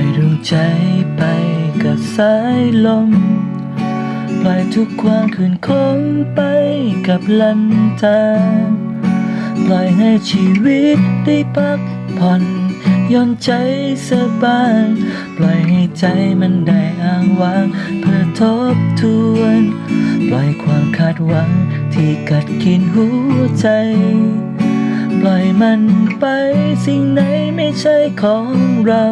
อยดวงใจไปกับสายลมปล่อยทุกความขืนคงไปกับลันทาปล่อยให้ชีวิตได้พักผ่อนย่อนใจสบายปล่อยให้ใจมันได้อ้างว้างเพื่อทบทวน ปล่อยความคาดหวังที่กัดกินหัวใจ ปล่อยมันไปสิ่งไหนไม่ใช่ของเรา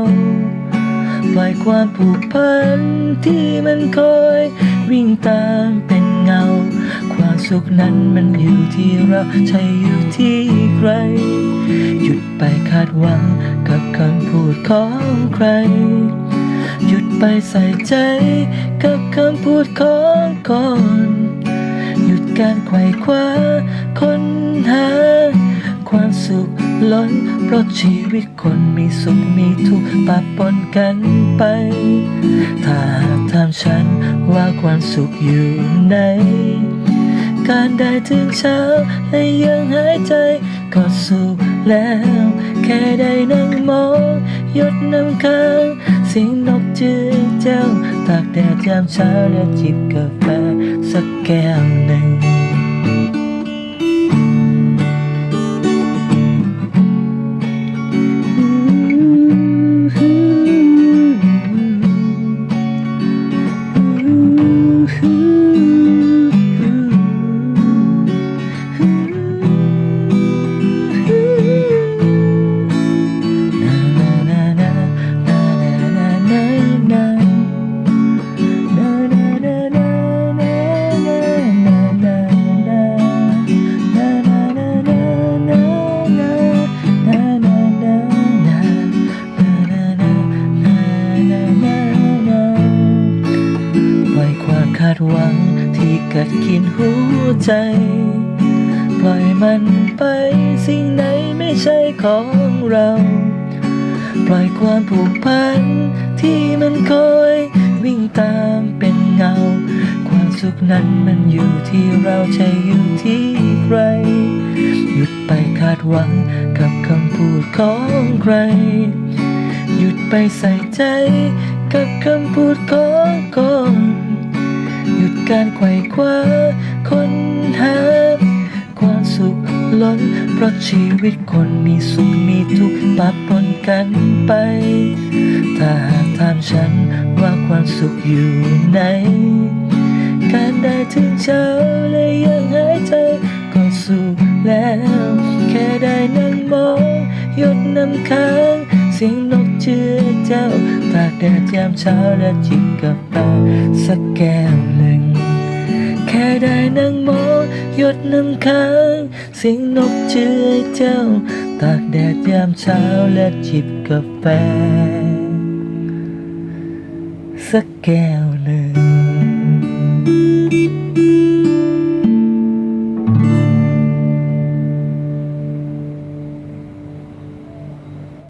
ปล่อยความผูกพันที่มันคอย วิ่งตามเป็นเงา ความสุขนั้นมันอยู่ที่เราใช่อยู่ที่ใคร หยุดไปคาดหวังกับคำพูดของใคร หยุดไปใส่ใจกับคำพูดของคน หยุดการไขว่คว้าค้นหา ความสุขล้น เพราะชีวิตคนมีสุขมีทุกข์ปะปนกันไป ถ้าหากถามฉันว่าความสุขอยู่ไหน การได้ถึงเช้าและยังหายใจ ก็สุขแล้ว แค่ได้นั่งมองหยดน้ำค้างเสียงนกจือเจ้าตากแดดยามเช้าและจิบกาแฟสักแก้วหนึ่ง ป ดหวังที่กัดกินหัวใจ ปล่อยมันไปสิ่งไหนไม่ใช่ของเรา ปล่อยความผูกพันที่มันคอยวิ่งตามเป็นเงา ความสุขนั้นมันอยู่ที่เราใช่อยู่ที่ใคร หยุดไปคาดหวังกับคำพูดของใคร หยุดไปใส่ใจกับคำพูดของคน การไขว่คว้าค้นหา ความสุขล้น เพราะชีวิตคนมีสุขมีทุกข์ปะปนกันไป ถ้าหากถามฉันว่าความสุขอยู่ไหน การได้ถึงเช้าและยังหายใจก็สุขแล้ว แค่ได้นั่งมองหยดน้ำค้างเสียงนกเจือเจ้าตากแดดยามเช้าและจิบกาแฟสักแก้วหนึ่ง แค่ได้นั่งมองหยดน้ำค้างเสียงนกเจือเจ้า ตากแดดยามเช้าและจิบกาแฟ สักแก้ว